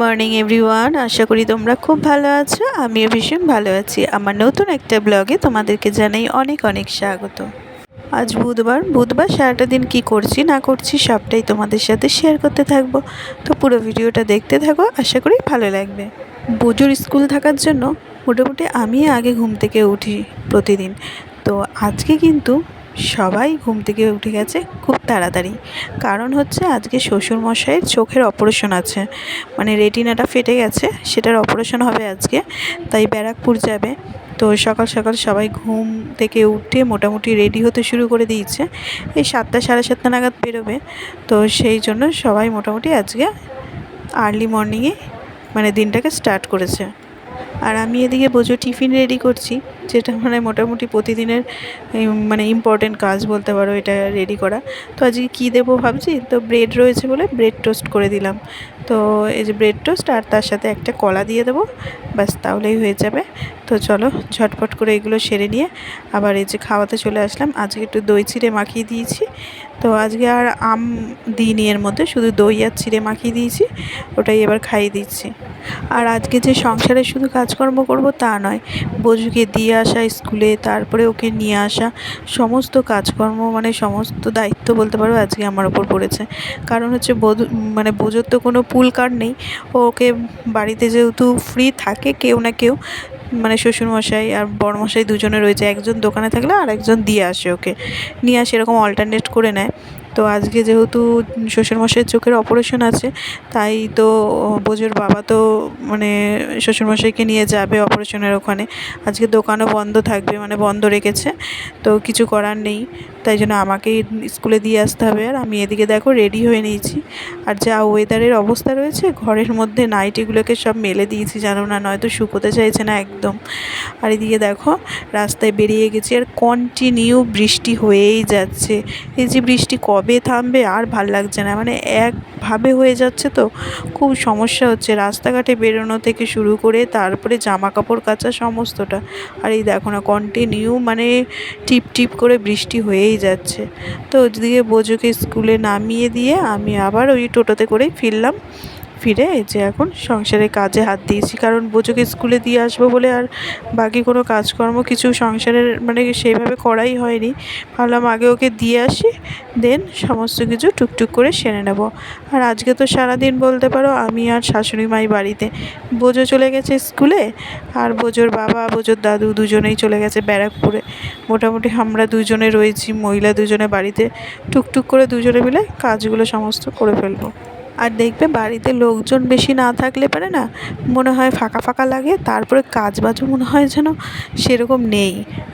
Morning everyone, আশা করি তোমরা খুব ভালো আছো, আমিও ভীষণ ভালো আছি। আমার নতুন একটা ব্লগে তোমাদেরকে জানাই অনেক অনেক স্বাগত। আজ বুধবার বুধবার সারাটা দিন কি করছি, না করছি সবটাই তোমাদের সাথে শেয়ার করতে থাকব। তো পুরো ভিডিওটা দেখতে থাকো, আশা করি ভালো লাগবে। বোজোর স্কুল থাকার জন্য মোটামুটি আমি আগে ঘুম থেকে উঠি প্রতিদিন। তো আজকে কিন্তু সবাই ঘুম থেকে উঠে গেছে খুব তাড়াতাড়ি। কারণ হচ্ছে আজকে শ্বশুরমশাইয়ের চোখের অপারেশন আছে। মানে রেটিনাটা ফেটে গেছে, সেটার অপারেশন হবে আজকে, তাই ব্যারাকপুর যাবে। তো সকাল সকাল সবাই ঘুম থেকে উঠে মোটামুটি রেডি হতে শুরু করে দিয়েছে। এই সাতটা, সাড়ে সাতটা নাগাদ বেরোবে। তো সেই জন্য সবাই মোটামুটি আজকে আর্লি মর্নিংয়ে মানে দিনটাকে স্টার্ট করেছে। আর আমি এদিকে বোঝো টিফিন রেডি করছি, যেটা মানে মোটামুটি প্রতিদিনের মানে ইম্পর্টেন্ট কাজ বলতে পারো এটা রেডি করা। তো আজকে কী দেবো ভাবছি? তো ব্রেড রয়েছে বলে ব্রেড টোস্ট করে দিলাম। তো এই যে ব্রেড টোস্ট আর তার সাথে একটা কলা দিয়ে দেবো, ব্যাস তাহলেই হয়ে যাবে। তো চলো ঝটপট করে এগুলো সেরে নিয়ে আবার এই যে খাওয়াতে চলে আসলাম। আজকে একটু দই চিড়ে মাখিয়ে দিয়েছি। তো আজকে আর আম দিইনি এর মধ্যে, শুধু দই আর চিড়ে মাখিয়ে দিয়েছি, ওটাই এবার খাইয়ে দিচ্ছি। আর আজকে যে সংসারে শুধু কাজকর্ম করব তা নয়, বজুকে দিয়ে আসা, স্কুলে, তারপরে ওকে নিয়ে আসা, সমস্ত কাজকর্ম মানে সমস্ত দায়িত্ব বলতে পারো আজকে আমার ওপর পড়েছে। কারণ হচ্ছে বধূ মানে বোঝোর তো কোনো পুল কার্ড নেই ওকে বাড়িতে যেহেতু ফ্রি থাকে কেউ না কেউ মানে শ্বশুরমশাই আর বড়মশাই দুজনে রয়েছে। একজন দোকানে থাকলে আর একজন দিয়ে আসে ওকে। নিয়ে আসে এরকম অল্টারনেট করে নেয়। তো আজকে যেহেতু শ্বশুরমশাইয়ের চোখের অপারেশন আছে, তাই তো বোঝোর বাবা তো মানে শ্বশুরমশাইকে নিয়ে যাবে অপারেশনের ওখানে। আজকে দোকানও বন্ধ থাকবে মানে বন্ধ রেখেছে। তো কিছু করার নেই, তাই জন্য আমাকেই স্কুলে দিয়ে আসতে হবে। আর আমি এদিকে দেখো রেডি হয়ে নিয়েছি। আর যা ওয়েদারের অবস্থা রয়েছে, ঘরের মধ্যে নাইটিগুলোকে সব মেলে দিয়েছি, জানো না, নয়তো শুকোতে চাইছে না একদম। আর এদিকে দেখো, রাস্তায় বেরিয়ে গেছি, আর কন্টিনিউ বৃষ্টি হয়েই যাচ্ছে। এই যে বৃষ্টি কবে থামবে আর ভালো লাগছে না। মানে একভাবে হয়ে যাচ্ছে তো, খুব সমস্যা হচ্ছে। রাস্তাঘাটে বেরোনো থেকে শুরু করে তারপরে জামা কাপড় কাচা সমস্তটা। আর এই দেখো না কন্টিনিউ মানে টিপ টিপ করে বৃষ্টি হয়েই যাচ্ছে। তো ওদিকে বোঝোকে স্কুলে নামিয়ে দিয়ে আমি আবার ওই টোটোতে করেই ফিরলাম। ফিরে যে এখন সংসারে কাজে হাত দিয়েছি। কারণ বোঝোকে স্কুলে দিয়ে আসব বলে আর বাকি কোনো কাজকর্ম কিছু সংসারের মানে সেইভাবে করাই হয়নি। ভাবলাম আগে ওকে দিয়ে আসি, দেন সমস্ত কিছু টুকটুক করে সেরে নেব। আর আজকে তো সারাদিন বলতে পারো আমি আর শাশুড়ি মাই বাড়িতে। বোঝো চলে গেছে স্কুলে আর বোঝোর বাবা বোঝোর দাদু দুজনেই চলে গেছে ব্যারাকপুরে। মোটামুটি আমরা দুজনে রয়েছি, মহিলা দুজনে বাড়িতে। টুকটুক করে দুজনে মিলে কাজগুলো সমস্ত করে ফেলব। আর দেখবে বাড়িতে লোকজন বেশি না থাকলে পারে না, মনে হয় ফাঁকা ফাঁকা লাগে, তারপরে কাজ বাজও মনে হয় যেন সেরকম নেই,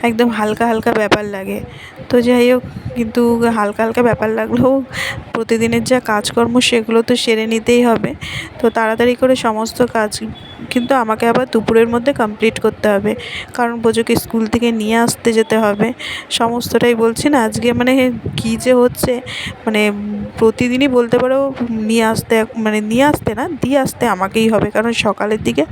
একদম হালকা হালকা ব্যাপার লাগে। তো যাই হোক কিন্তু হালকা হালকা ব্যাপার লাগলেও প্রতিদিনের যা কাজকর্ম সেগুলো তো সেরে নিতেই হবে। তো তাড়াতাড়ি করে সমস্ত কাজ কিন্তু আমাকে আবার দুপুরের মধ্যে কমপ্লিট করতে হবে। কারণ বোঝোকে স্কুল থেকে নিয়ে আসতে যেতে হবে। সমস্তটাই বলছি না, আজকে মানে কী যে হচ্ছে মানে প্রতিদিনই বলতে পারো নিয়ে আসতে মানে নিয়ে আসতে না, দিয়ে আসতে আমাকেই হবে। কারণ সকালের দিকে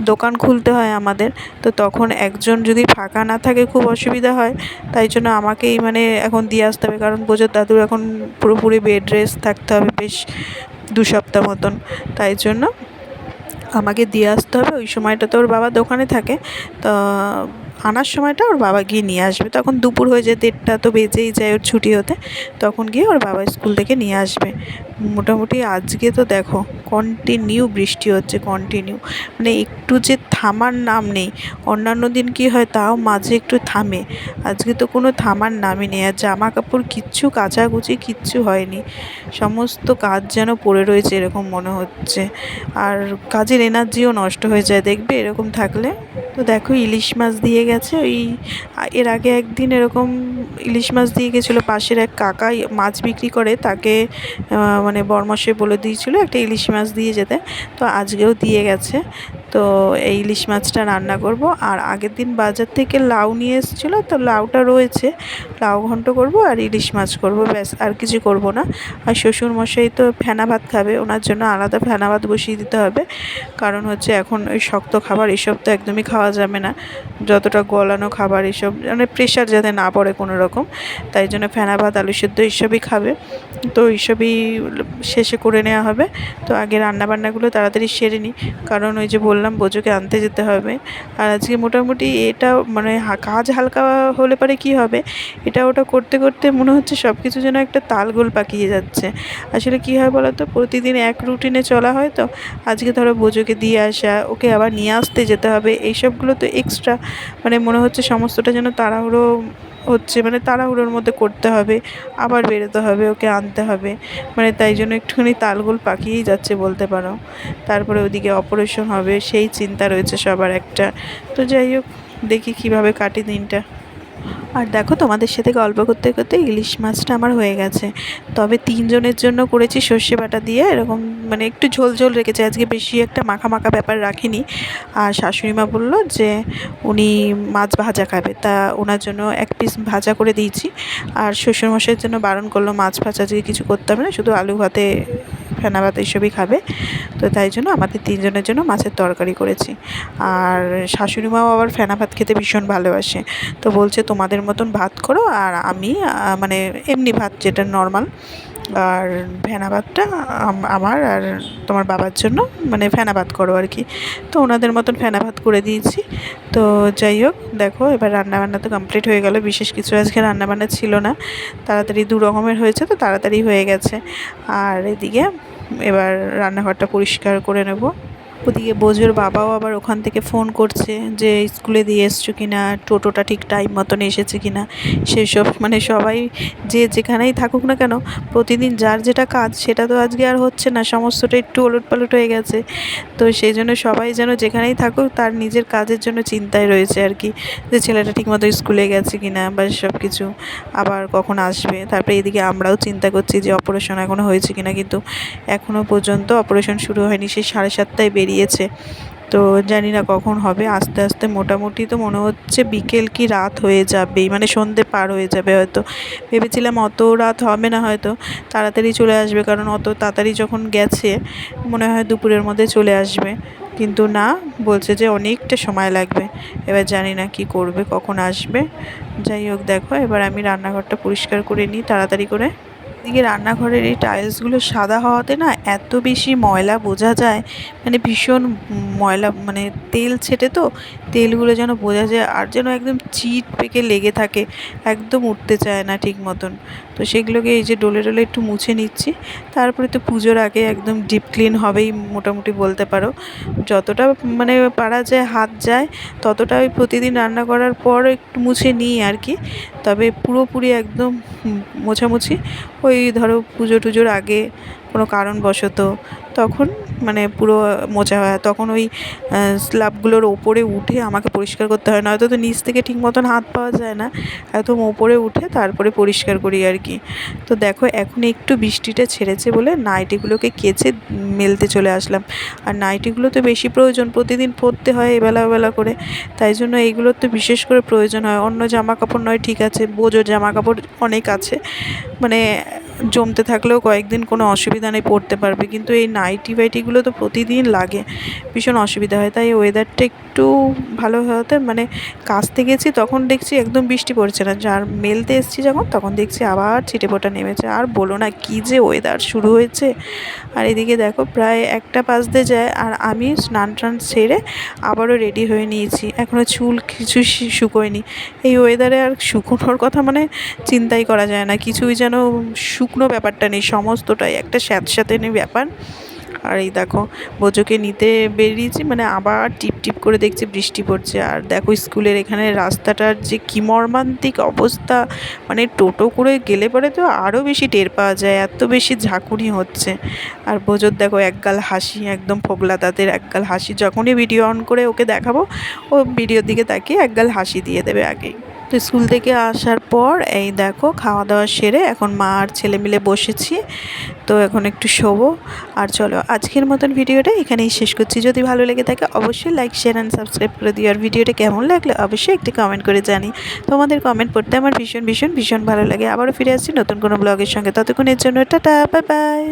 দোকান খুলতে হয় আমাদের। তো তখন একজন যদি ফাঁকা না থাকে খুব অসুবিধা হয়। তাই জন্য আমাকেই মানে এখন দিয়ে আসতে হবে, কারণ পুজোর দাদুর এখন পুরোপুরি বেড রেস্ট থাকতে হবে বেশ দু সপ্তাহ মতন। তাই জন্য আমাকে দিয়ে আসতে হবে। ওই সময়টা তো ওর বাবা দোকানে থাকে, তো আনার সময়টা ওর বাবা গিয়ে নিয়ে আসবে। তখন দুপুর হয়ে যায় দেড়টা তো বেজেই যায় ওর ছুটি হতে, তখন গিয়ে ওর বাবা স্কুল থেকে নিয়ে আসবে। মোটামুটি আজকে তো দেখো কন্টিনিউ বৃষ্টি হচ্ছে কন্টিনিউ মানে একটু যে থামার নাম নেই, অন্যান্য দিন কী হয় তাও মাঝে একটু থামে। আজকে তো কোনো থামার নামই নেই, আর জামা কাপড় কিচ্ছু, কাচাকুচি কিচ্ছু হয়নি। সমস্ত কাজ যেন পড়ে রয়েছে এরকম মনে হচ্ছে। আর কাজের এনার্জিও নষ্ট হয়ে যায়, দেখবে এরকম থাকলে? তো দেখো ইলিশ মাছ দিয়ে গেছে, ওই এর আগে একদিন এরকম ইলিশ মাছ দিয়ে গেছিল, পাশের এক কাকা মাছ বিক্রি করে, তাকে মানে বরমশাই বলে দিয়েছিলো একটা ইলিশ মাছ দিয়ে যেতে। তো আজকেও দিয়ে গেছে। তো এই ইলিশ মাছটা রান্না করব। আর আগের দিন বাজার থেকে লাউ নিয়ে এসেছিল, তো লাউটা রয়েছে। লাউ ঘন্ট করব আর ইলিশ মাছ করব, ব্যাস, আর কিছু করব না। আর শ্বশুর মশাই তো ফেনা ভাত খাবে, ওনার জন্য আলাদা ফেনা ভাত বসিয়ে দিতে হবে। কারণ হচ্ছে এখন ওই শক্ত খাবার এসব তো একদমই খাওয়া যাবে না। যতটা গলানো খাবার এসব মানে প্রেশার যাতে না পড়ে কোনো রকম তাই জন্য ফেনা ভাত, আলু সেদ্ধ এইসবই খাবে। তো এইসবই শেষে করে নেওয়া হবে। তো আগে রান্নাবান্নাগুলো তাড়াতাড়ি সেরে নিই। কারণ ওই যে বললাম বোঝোকে আনতে যেতে হবে। আর আজকে মোটামুটি এটা মানে কাজ হালকা হলে পরে কি হবে? এটা ওটা করতে করতে মনে হচ্ছে সব কিছু যেন একটা তালগোল পাকিয়ে যাচ্ছে। আসলে কী হয় বলো তো প্রতিদিন এক রুটিনে চলা হয় তো। আজকে ধরো বোঝোকে দিয়ে আসা, ওকে আবার নিয়ে আসতে যেতে হবে, এইসবগুলো তো এক্সট্রা মানে মনে হচ্ছে সমস্তটা যেন তাড়াহুড়ো হচ্ছে মানে তাড়াহুড়োর মধ্যে করতে হবে, আবার বেরোতে হবে, ওকে আনতে হবে। মানে তাই জন্য একটুখানি তালগোল পাকিয়েই যাচ্ছে বলতে পারো। তারপরে ওদিকে অপারেশন হবে, সেই চিন্তা রয়েছে সবার একটা। তো যাই হোক, দেখি কীভাবে কাটি দিনটা। আর দেখো, তোমাদের সাথে গল্প করতে করতে ইলিশ মাছটা আমার হয়ে গেছে। তবে তিনজনের জন্য করেছি সর্ষে বাটা দিয়ে, এরকম মানে একটু ঝোল ঝোল রেখেছে। আজকে বেশি একটা মাখা মাখা ব্যাপার রাখিনি। আর শাশুড়ি মা বলল যে, উনি মাছ ভাজা খাবে। তা ওনার জন্য এক পিস ভাজা করে দিয়েছি। আর শ্বশুরমশাইয়ের জন্য বারণ করল, মাছ ভাজা আজকে কিছু করতে হবে না, শুধু আলু ভাতে ফেনা ভাত এইসবই খাবে। তো তাই জন্য আমাদের তিনজনের জন্য মাছের তরকারি করেছি। আর শাশুড়ি মাও আবার ফেনা ভাত খেতে ভীষণ ভালোবাসে। তো বলছে, তোমাদের মতন ভাত করো আর আমি মানে এমনি ভাত যেটা নর্মাল আর ফেনা ভাতটা আমার আর তোমার বাবার জন্য মানে ফেনা ভাত করো আর কি। তো ওনাদের মতন ফেনা ভাত করে দিয়েছি। তো যাই হোক, দেখো, এবার রান্নাবান্না তো কমপ্লিট হয়ে গেল। বিশেষ কিছু আজকে রান্নাবান্না ছিল না। তাড়াতাড়ি দু রকমের হয়েছে, তো তাড়াতাড়ি হয়ে গেছে। আর এদিকে এবার রান্নাঘরটা পরিষ্কার করে নেব। ওদিকে বোঝোর বাবাও আবার ওখান থেকে ফোন করছে যে স্কুলে দিয়ে এসছো কি না টোটোটা ঠিক টাইম মতন এসেছে কি না সেসব মানে সবাই যে যেখানেই থাকুক না কেন, প্রতিদিন যার যেটা কাজ সেটা তো আজকে আর হচ্ছে না, সমস্তটা একটু ওলট পালট হয়ে গেছে। তো সেই জন্য সবাই যেন যেখানেই থাকুক, তার নিজের কাজের জন্য চিন্তায় রয়েছে আর কি, যে ছেলেটা ঠিকমতো স্কুলে গেছে কি না বা সব কিছু আবার কখন আসবে। তারপরে এদিকে আমরাও চিন্তা করছি যে অপারেশন এখনও হয়েছে কি না কিন্তু এখনও পর্যন্ত অপারেশন শুরু হয়নি। সেই সাড়ে সাতটায় বেরিয়ে দিয়েছে তো জানি না কখন হবে, আস্তে আস্তে মোটামুটি তো মনে হচ্ছে বিকেল কি রাত হয়ে যাবেই মানে সন্ধে পার হয়ে যাবে হয়তো। ভেবেছিলাম অত রাত হবে না হয়তো, তাড়াতাড়ি চলে আসবে, কারণ অত তাড়াতাড়ি যখন গেছে, মনে হয় দুপুরের মধ্যে চলে আসবে। কিন্তু না, বলছে যে অনেকটা সময় লাগবে। এবার জানি না কি করবে, কখন আসবে। যাই হোক দেখো, এবার আমি রান্নাঘরটা পরিষ্কার করে নিই, তাড়াতাড়ি করে। এদিকে রান্নাঘরের এই টাইলসগুলো সাদা হওয়াতে না এত বেশি ময়লা বোঝা যায় মানে ভীষণ ময়লা মানে তেল ছেটে তো, তেলগুলো যেন বোঝা যায় আর যেন একদম চিট পেকে লেগে থাকে, একদম উঠতে চায় না ঠিক মতন। তো সেগুলোকে এই যে ডোলে ডলে একটু মুছে নিচ্ছি, তারপরে তো পুজোর আগে একদম ডিপ ক্লিন হবেই মোটামুটি বলতে পারো। যতটা মানে পারা যায়, হাত যায়, ততটা ওই প্রতিদিন রান্না করার পর একটু মুছে নিই আর কি। তবে পুরোপুরি একদম মোছামুছি। ওই ধরো পুজো টুজোর আগে কোনো কারণবশত তখন মানে পুরো মোছা হয়। তখন ওই স্ল্যাবগুলোর ওপরে উঠে আমাকে পরিষ্কার করতে হয়। নয়তো তো নিচ থেকে ঠিক মতন হাত পাওয়া যায় না। একদম ওপরে উঠে তারপরে পরিষ্কার করি আর কি। তো দেখো, এখন একটু বৃষ্টিটা ছেড়েছে বলে নাইটিগুলোকে কেচে মেলতে চলে আসলাম। আর নাইটিগুলো তো বেশি প্রয়োজন, প্রতিদিন পরতে হয় এবেলা ওবেলা করে। তাই জন্য এইগুলোর তো বিশেষ করে প্রয়োজন হয়। অন্য জামা কাপড় নয়, ঠিক আছে, বোঝো জামা কাপড় অনেক আছে। মানে জমতে থাকলেও কয়েকদিন কোনো অসুবিধা নেই পড়তে পারবে। কিন্তু এই নাইটি ফাইটিগুলো তো প্রতিদিন লাগে, ভীষণ অসুবিধা হয়। তাই ওয়েদারটা একটু ভালো হতে মানে কাচতে গেছি, তখন দেখছি একদম বৃষ্টি পড়ছে না। যার মেলতে এসছি যখন, তখন দেখছি আবার ছিটে ফোটা নেমেছে। আর বলো না কী যে ওয়েদার শুরু হয়েছে। আর এদিকে দেখো, প্রায় একটা বাজতে যায়, আর আমি স্নান টান সেরে আবারও রেডি হয়ে নিয়েছি। এখনও চুল কিছু শুকোয়নি। এই ওয়েদারে আর শুকোনোর কথা মানে চিন্তাই করা যায় না। কিছুই যেন শুকনো ব্যাপারটা নেই, সমস্তটাই একটা স্যাঁতস্যাঁতে ব্যাপার। আর এই দেখো বোঝোকে নিতে বেরিয়েছি মানে আবার টিপ টিপ করে দেখছি বৃষ্টি পড়ছে। আর দেখো স্কুলের এখানে রাস্তাটার যে কি মর্মান্তিক অবস্থা মানে টোটো করে গেলে পরে তো আরও বেশি টের পাওয়া যায়, এত বেশি ঝাঁকুনি হচ্ছে। আর বোঝোর দেখো একগাল হাসি, একদম ফোগলা তাদের একগাল হাসি। যখনই ভিডিও অন করে ওকে দেখাবো, ও ভিডিওর দিকে তাকিয়ে একগাল হাসি দিয়ে দেবে আগেই। তো স্কুল থেকে আসার পর এই দেখো খাওয়া দাওয়া সেরে এখন মা আর ছেলে মিলে বসেছি। তো এখন একটু শোবো। আর চলো আজকের মতন ভিডিওটা এখানেই শেষ করছি। যদি ভালো লেগে থাকে অবশ্যই লাইক শেয়ার অ্যান্ড সাবস্ক্রাইব করে দিও। আর ভিডিওটা কেমন লাগলে অবশ্যই একটি কমেন্ট করে জানি তোমাদের কমেন্ট পড়তে আমার ভীষণ ভীষণ ভীষণ ভালো লাগে। আবারও ফিরে আসছি নতুন কোনো ব্লগের সঙ্গে। ততক্ষণের জন্য টাটা বাই বাই